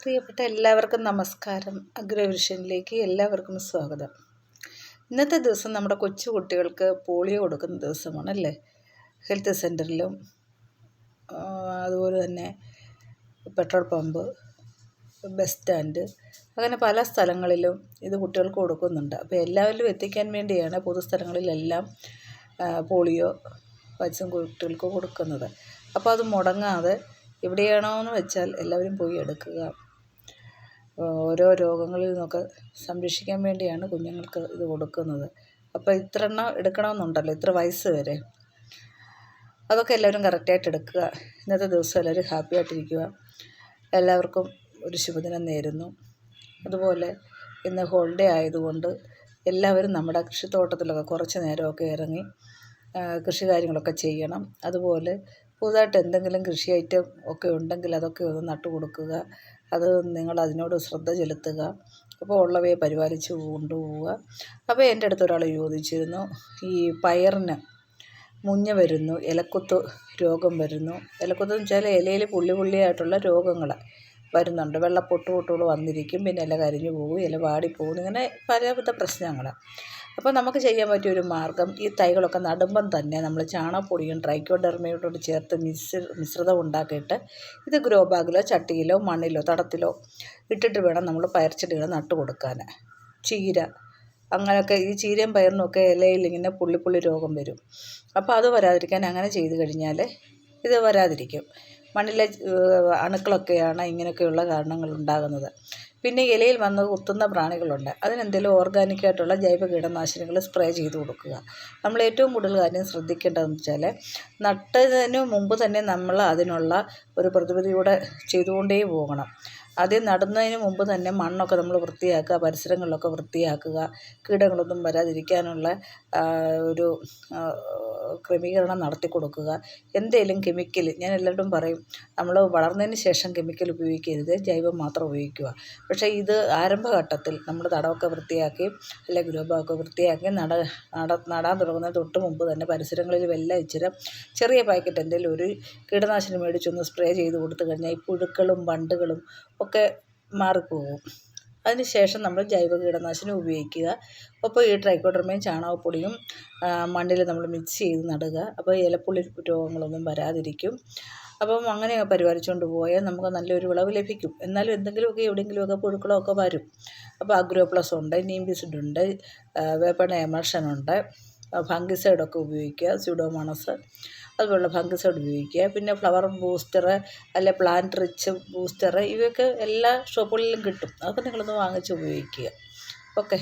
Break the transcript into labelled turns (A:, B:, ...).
A: പ്രിയപ്പെട്ട എല്ലാവർക്കും നമസ്കാരം. അഗ്രവിഷനിലേക്ക് എല്ലാവർക്കും സ്വാഗതം. ഇന്നത്തെ ദിവസം നമ്മുടെ കൊച്ചു കുട്ടികൾക്ക് പോളിയോ കൊടുക്കുന്ന ദിവസമാണ് അല്ലേ ഹെൽത്ത് സെന്ററിലും അതുപോലെ തന്നെ പെട്രോൾ പമ്പ് ബസ് സ്റ്റാൻഡ് അങ്ങനെ പല സ്ഥലങ്ങളിലും ഇത് കുട്ടികൾക്ക് കൊടുക്കുന്നുണ്ട്. അപ്പോൾ എല്ലാവരിലും എത്തിക്കാൻ വേണ്ടിയാണ് പൊതുസ്ഥലങ്ങളിലെല്ലാം പോളിയോ വാക്സിൻ കുട്ടികൾക്ക് കൊടുക്കുന്നത്. അപ്പോൾ അത് മുടങ്ങാതെ എവിടെയാണോ എന്ന് വെച്ചാൽ എല്ലാവരും പോയി എടുക്കുക. ഓരോ രോഗങ്ങളിൽ നിന്നൊക്കെ സംരക്ഷിക്കാൻ വേണ്ടിയാണ് കുഞ്ഞുങ്ങൾക്ക് ഇത് കൊടുക്കുന്നത്. അപ്പോൾ ഇത്ര എണ്ണം എടുക്കണമെന്നുണ്ടല്ലോ ഇത്ര വയസ്സ് വരെ. അതൊക്കെ എല്ലാവരും കറക്റ്റായിട്ട് എടുക്കുക. ഇന്നത്തെ ദിവസം എല്ലാവരും ഹാപ്പി ആയിട്ടിരിക്കുക. എല്ലാവർക്കും ഒരു ശുഭദിനം നേരുന്നു. അതുപോലെ ഇന്ന് ഹോളിഡേ ആയതുകൊണ്ട് എല്ലാവരും നമ്മുടെ കൃഷിത്തോട്ടത്തിലൊക്കെ കുറച്ച് നേരമൊക്കെ ഇറങ്ങി കൃഷി കാര്യങ്ങളൊക്കെ ചെയ്യണം. അതുപോലെ പുതുതായിട്ട് എന്തെങ്കിലും കൃഷി ഐറ്റം ഒക്കെ ഉണ്ടെങ്കിൽ അതൊക്കെ ഒന്ന് നട്ടു കൊടുക്കുക അത് നിങ്ങൾ അതിനോട് ശ്രദ്ധ ചെലുത്തുക. അപ്പോൾ ഉള്ളവയെ പരിപാലിച്ച് കൊണ്ടുപോവുക. അപ്പോൾ എന്റെ അടുത്ത് ഒരാൾ ചോദിച്ചിരുന്നു ഈ പയറിന് മുഞ്ഞ വരുന്നു ഇലക്കുത്ത് രോഗം വരുന്നു. ഇലക്കുത്ത് എന്ന് വെച്ചാൽ ഇലയിൽ പുള്ളി പുള്ളിയായിട്ടുള്ള രോഗങ്ങൾ വരുന്നുണ്ട്. വെള്ളപ്പൊട്ട് പൊട്ടുകൾ വന്നിരിക്കും പിന്നെ ഇല കരിഞ്ഞു പോകും ഇല വാടിപ്പോകും ഇങ്ങനെ പലവിധ പ്രശ്നങ്ങൾ. അപ്പോൾ നമുക്ക് ചെയ്യാൻ പറ്റിയ ഒരു മാർഗം ഈ തൈകളൊക്കെ നടുമ്പം തന്നെ നമ്മൾ ചാണകപ്പൊടിയും ട്രൈക്കോഡെർമയോടും ചേർത്ത് മിശ്ര മിശ്രിതം ഉണ്ടാക്കിയിട്ട് ഇത് ഗ്രോ ബാഗിലോ ചട്ടിയിലോ മണ്ണിലോ തടത്തിലോ ഇട്ടിട്ട് വേണം നമ്മൾ പയർച്ചെടികൾ നട്ടു കൊടുക്കാൻ ചീര അങ്ങനെയൊക്കെ ഈ ചീരയും പയറിനൊക്കെ ഇലയിൽ ഇങ്ങനെ പുള്ളി പുള്ളി രോഗം വരും. അപ്പോൾ അത് വരാതിരിക്കാൻ അങ്ങനെ ചെയ്ത് കഴിഞ്ഞാൽ ഇത് വരാതിരിക്കും. മണ്ണിലെ അണുക്കളൊക്കെയാണ് ഇങ്ങനെയൊക്കെയുള്ള കാരണങ്ങൾ ഉണ്ടാകുന്നത്. പിന്നെ ഇലയിൽ വന്ന് കുത്തുന്ന പ്രാണികളുണ്ട്. അതിനെന്തെങ്കിലും ഓർഗാനിക്കായിട്ടുള്ള ജൈവ കീടനാശിനികൾ സ്പ്രേ ചെയ്ത് കൊടുക്കുക. നമ്മൾ ഏറ്റവും കൂടുതൽ കാര്യം ശ്രദ്ധിക്കേണ്ടതെന്ന് വെച്ചാൽ നട്ടതിന് മുമ്പ് തന്നെ നമ്മൾ അതിനുള്ള ഒരു പ്രതിവിധിയൂടെ ചെയ്തുകൊണ്ടേ പോകണം. ആദ്യം നടുന്നതിന് മുമ്പ് തന്നെ മണ്ണൊക്കെ നമ്മൾ വൃത്തിയാക്കുക പരിസരങ്ങളിലൊക്കെ വൃത്തിയാക്കുക കീടങ്ങളൊന്നും വരാതിരിക്കാനുള്ള ഒരു ക്രമീകരണം നടത്തി കൊടുക്കുക. എന്തേലും കെമിക്കൽ ഞാൻ എല്ലാവരോടും പറയും നമ്മൾ വളർന്നതിന് ശേഷം കെമിക്കൽ ഉപയോഗിക്കരുത് ജൈവം മാത്രം ഉപയോഗിക്കുക. പക്ഷേ ഇത് ആരംഭഘട്ടത്തിൽ നമ്മൾ തടമൊക്കെ വൃത്തിയാക്കി അല്ലെ ഗ്രൂപ്പൊക്കെ വൃത്തിയാക്കി നട നട നടാൻ തുടങ്ങുന്നതിന് തൊട്ട് മുമ്പ് തന്നെ പരിസരങ്ങളിൽ എല്ലാം ഇച്ചിരി ചെറിയ പാക്കറ്റ് എന്തെങ്കിലും ഒരു കീടനാശിനി മേടിച്ചൊന്ന് സ്പ്രേ ചെയ്ത് കൊടുത്തു കഴിഞ്ഞാൽ ഈ പുഴുക്കളും വണ്ടുകളും ഒക്കെ മാറിപ്പോകും. അതിന് ശേഷം നമ്മൾ ജൈവ കീടനാശിനി ഉപയോഗിക്കുക. അപ്പോൾ ഈ ട്രൈക്കോഡർമയും ചാണകപ്പൊടിയും മണ്ണിൽ നമ്മൾ മിക്സ് ചെയ്ത് നടുക. അപ്പോൾ ഇലപ്പുള്ളി രോഗങ്ങളൊന്നും വരാതിരിക്കും. അപ്പം അങ്ങനെ പരിപാലിച്ചുകൊണ്ട് പോയാൽ നമുക്ക് നല്ലൊരു വിളവ് ലഭിക്കും. എന്നാലും എന്തെങ്കിലുമൊക്കെ എവിടെയെങ്കിലുമൊക്കെ പുഴുക്കളോ ഒക്കെ വരും. അപ്പോൾ അഗ്രോ പ്ലസ് ഉണ്ട് നീംബിസിഡ് ഉണ്ട് വേപ്പണ എമർഷൻ ഉണ്ട്. ഫംഗിസൈഡൊക്കെ ഉപയോഗിക്കുക സ്യൂഡോമോണസ് അതുപോലുള്ള ഫംഗിസൈഡ് ഉപയോഗിക്കുക. പിന്നെ ഫ്ലവർ ബൂസ്റ്റർ അല്ലെ പ്ലാന്റ് റിച്ച് ബൂസ്റ്റർ ഇവയൊക്കെ എല്ലാ ഷോപ്പുകളിലും കിട്ടും. അതൊക്കെ നിങ്ങളൊന്ന് വാങ്ങിച്ച് ഉപയോഗിക്കുക. ഓക്കെ.